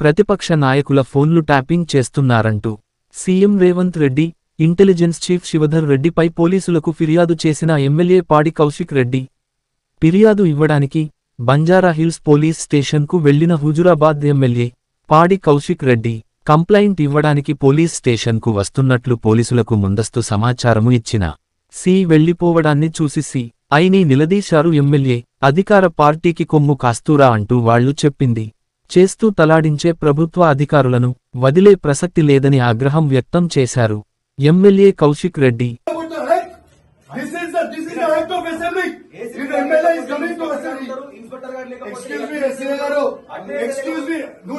ప్రతిపక్ష నాయకుల ఫోన్లు tapping చేస్తున్నారంటూ CM Revanth Reddy intelligence chief Shivadhar రెడ్డిపై పోలీసులకు ఫిర్యాదు చేసిన ఎమ్మెల్యే పాడి కౌశిక్ రెడ్డి. ఫిర్యాదు ఇవ్వడానికి బంజారాహిల్స్ పోలీస్ స్టేషన్కు వెళ్ళిన హుజురాబాద్ ఎమ్మెల్యే పాడి కౌశిక్ రెడ్డి కంప్లైంట్ ఇవ్వడానికి పోలీస్ స్టేషన్కు వస్తున్నట్లు పోలీసులకు ముందస్తు సమాచారము ఇచ్చిన సి వెళ్ళిపోవడాన్ని చూసి సి అయిని నిలదీశారు ఎమ్మెల్యే. అధికార పార్టీకి కొమ్ము కాస్తూరా అంటూ వాళ్ళు చెప్పింది. చేస్తూ తలాడించే ప్రభుత్వ అధికారులను వదిలే ప్రసక్తి లేదని ఆగ్రహం వ్యక్తం చేశారు. ఎమ్మెల్యే కౌశిక్ రెడ్డి.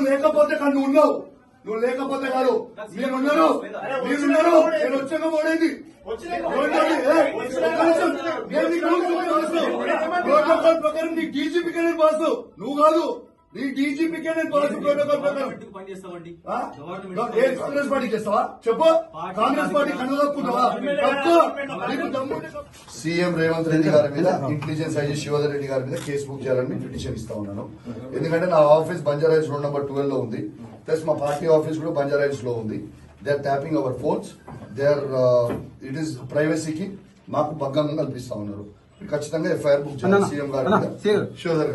లేకపోతే ఉన్నావు. లేకపోతే కాదు. నేను వచ్చాక పోడేది ప్రకారం పాసు నువ్వు కాదు. నీ డీజీపీకే నేను ఏ కాంగ్రెస్ పార్టీ చేస్తావా? చెప్పు. కాంగ్రెస్ పార్టీ. సీఎం రేవంత్ రెడ్డి గారి మీద ఇంటెలిజెన్స్ ఐజీ శివధర్ రెడ్డి గారి మీద కేసు బుక్ చేయాలని పిటిషన్ ఇస్తా ఉన్నాను. ఎందుకంటే నా ఆఫీస్ బంజారాయిల్స్ రోడ్ నెంబర్ ట్వెల్వ్లో ఉంది. ప్లస్ మా పార్టీ ఆఫీస్ కూడా బంజారాయిల్స్లో ఉంది. They are tapping our phones they are it is ప్రైవసీకి మాకు భంగం కల్పిస్తా ఉన్నారు. ఖచ్చితంగా ఎఫ్ఐఆర్ బుక్ చేయాలి. సీఎం గారి శివధర్